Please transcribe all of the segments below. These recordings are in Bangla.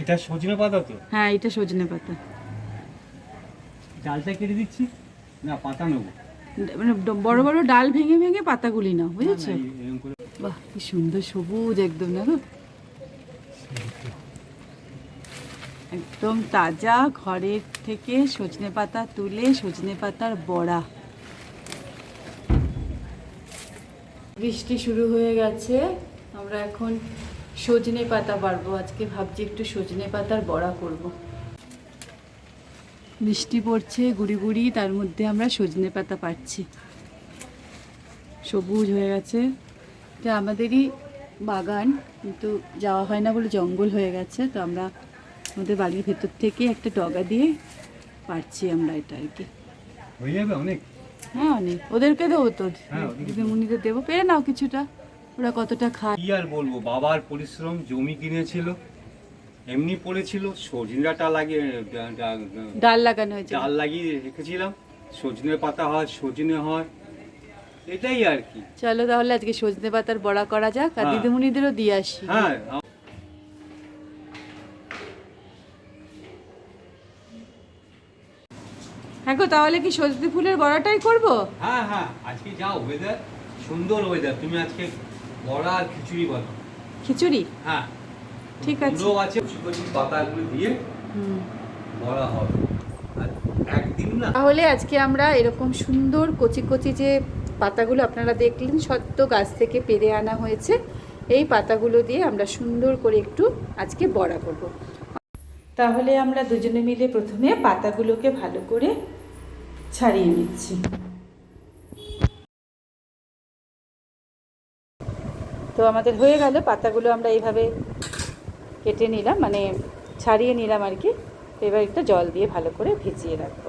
এটা সজনে পাতা তো? হ্যাঁ এটা সজনে পাতা। ডালটা কেটে দিচ্ছি? না পাতা নেব। মানে বড় বড় ডাল ভেঙে ভেঙে পাতাগুলি নাও বুঝেছ? বাহ কি সুন্দর সবুজ একদম না গো একদম তাজা ঘরের থেকে সজনে পাতা তুলে সজনে পাতার বড়া। বৃষ্টি শুরু হয়ে গেছে আমরা এখন সজনে পাতা পারব আজকে ভাবছি একটু সজনে পাতার বড়া করব। বৃষ্টি পড়ছে গুড়ি গুড়ি তার মধ্যে আমরা সজনে পাতা পাচ্ছি। সবুজ হয়ে গেছে। এটা আমাদেরই বাগান কিন্তু যাওয়া হয় না বলে জঙ্গল হয়ে গেছে তো আমরা আমাদের বাড়ির ভেতর থেকে একটা ডগা দিয়ে পারছি আমরা এটা আর কি। হয়ে যাবে অনেক? হ্যাঁ অনেক। ওদেরকে দেবো তো। হ্যাঁ, দিদিমণিদের দেবো। পেরে নাও কিছুটা। ওরা কতটা খায় কি আর বলব বাবার পরিশ্রম জমি কিনেছিল এমনি পড়েছিল সজনাটা লাগিয়ে ডাল লাগানো হয়েছে ডাল লাগিয়ে রেখেছিলাম সজনে পাতা হয় সজনে হয় এটাই আর কি। চলো তাহলে আজকে সজনে পাতার বড়া করা যাক আর হ্যাঁ। দিদিমণিদেরও দিয়ে আসি। হ্যাঁ হ্যাঁ গো তাহলে কি সজনে ফুলের বড়াটাই করব? হ্যাঁ হ্যাঁ আজকে যাও ওয়েদার সুন্দর ওয়েদার তুমি আজকে বড়া আর খিচুড়ি বলো খিচুড়ি? হ্যাঁ। ঠিক আছে। আছে কচি কচি পাতাগুলো দিয়ে বড়া হবে। আর একদিন না তাহলে আজকে আমরা এরকম সুন্দর কচি কচি যে পাতাগুলো আপনারা দেখলেন সদ্য গাছ থেকে পেরে আনা হয়েছে এই পাতাগুলো দিয়ে আমরা সুন্দর করে একটু আজকে বড়া করব। তাহলে আমরা দুজনে মিলে প্রথমে পাতাগুলোকে ভালো করে ছাড়িয়ে নিচ্ছি। তো আমাদের হয়ে গেল, পাতাগুলো আমরা এইভাবে কেটে নিলাম মানে ছাড়িয়ে নিলাম আর কি। এবার একটা জল দিয়ে ভালো করে ভিজিয়ে রাখব।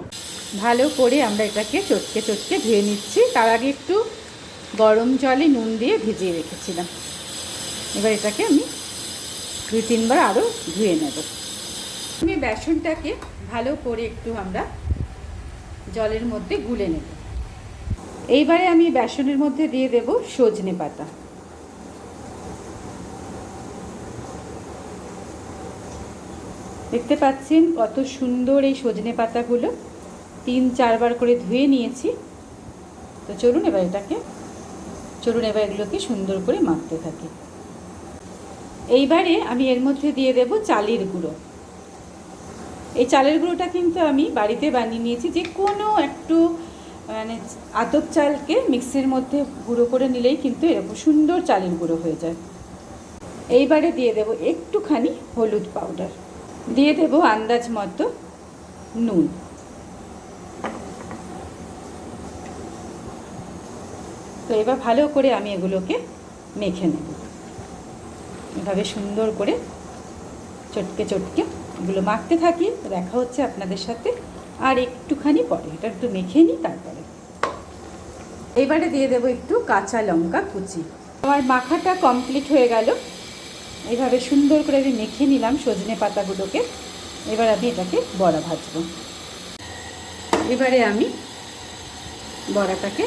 ভালো করে আমরা এটাকে চটকে চটকে ধুয়ে নিচ্ছি। তার আগে একটু গরম জলে নুন দিয়ে ভিজিয়ে রেখেছিলাম। এবার এটাকে আমি দুই তিনবার আরও ধুয়ে নেব। আমি বেসনটাকে ভালো করে একটু আমরা জলের মধ্যে গুলে নেব। এইবারে আমি বেসনের মধ্যে দিয়ে দেব সজনে পাতা। দেখতে পাচ্ছেন কত সুন্দর এই সজনে পাতাগুলো। তিন, চারবার করে ধুয়ে নিয়েছি। তো চলুন এবার এটাকে, চলুন এবার এগুলোকে সুন্দর করে মাখতে থাকি। এইবারে আমি এর মধ্যে দিয়ে দেব চালের গুঁড়ো। এই চালের গুঁড়োটা কিন্তু আমি বাড়িতে বানিয়ে নিয়েছি। যে কোনো একটু মানে আতপ চালকে মিক্সির মধ্যে গুঁড়ো করে নিলেই কিন্তু এরকম সুন্দর চালের গুঁড়ো হয়ে যায়। এইবারে দিয়ে দেব একটুখানি হলুদ পাউডার। দিয়ে দেব আন্দাজ মতো নুন। তো এবার ভালো করে আমি এগুলোকে মেখে নেব। এভাবে সুন্দর করে চটকে চটকে এগুলো মাখতে থাকি, দেখা হচ্ছে আপনাদের সাথে, আর একটুখানি পরে। এটা একটু মেখে নিই, তারপরে। এইবারে দিয়ে দেবো একটু কাঁচা লঙ্কা কুচি। আমার মাখাটা কমপ্লিট হয়ে গেল। এইভাবে সুন্দর করে আমি মেখে নিলাম সজনে পাতাগুলোকে। এবার আমি এটাকে বড়া ভাজবো। এবারে আমি বড়াটাকে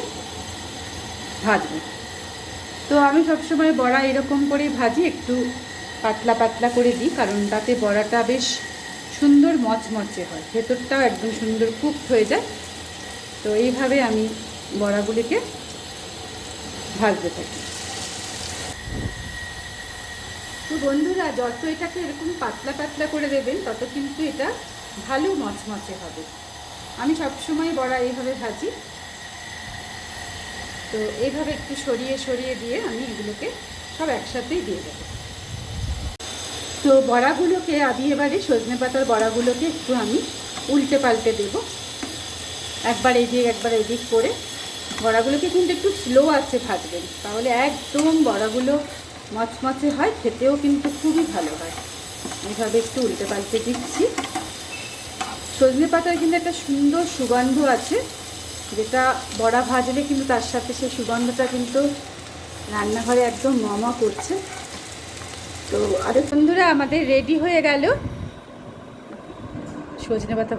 ভাজবো। তো আমি সবসময় বড়া এরকম করে ভাজি, একটু পাতলা পাতলা করে দিই, কারণ তাতে বড়াটা বেশ সুন্দর মচমচে হয়। ভেতরটাও একদম সুন্দর কুকড হয়ে যায়। তো এইভাবে আমি বড়াগুলিকে ভাজতে থাকি। তো বন্ধুরা, যত এটাকে এরকম পাতলা পাতলা করে দেবেন, তত কিন্তু এটা ভালো মচমচে হবে। আমি সবসময় বড়া এইভাবে ভাজি। তো এইভাবে একটু সরিয়ে সরিয়ে দিয়ে আমি এগুলোকে সব একসাথেই দিয়ে দেবো। তো বড়াগুলোকে আমি এবারে সজনে পাতার বড়াগুলোকে একটু আমি উল্টে পাল্টে দেব। একবার এদিক একবার এদিক করে। বড়াগুলোকে কিন্তু একটু স্লো আছে ভাজবেন। তাহলে একদম বড়াগুলো মচমচে হয়, খেতেও কিন্তু খুবই ভালো হয়। এইভাবে একটু উল্টে পাল্টে দিচ্ছি। সজনে পাতার কিন্তু একটা সুন্দর সুগন্ধ আছে, যেটা বড়া ভাজলে কিন্তু তার সাথে সেই সুগন্ধটা কিন্তু রান্নাঘরে একদম মমা করছে। তো আরে বন্ধুরা, আমাদের রেডি হয়ে গেল। সজনে পাতা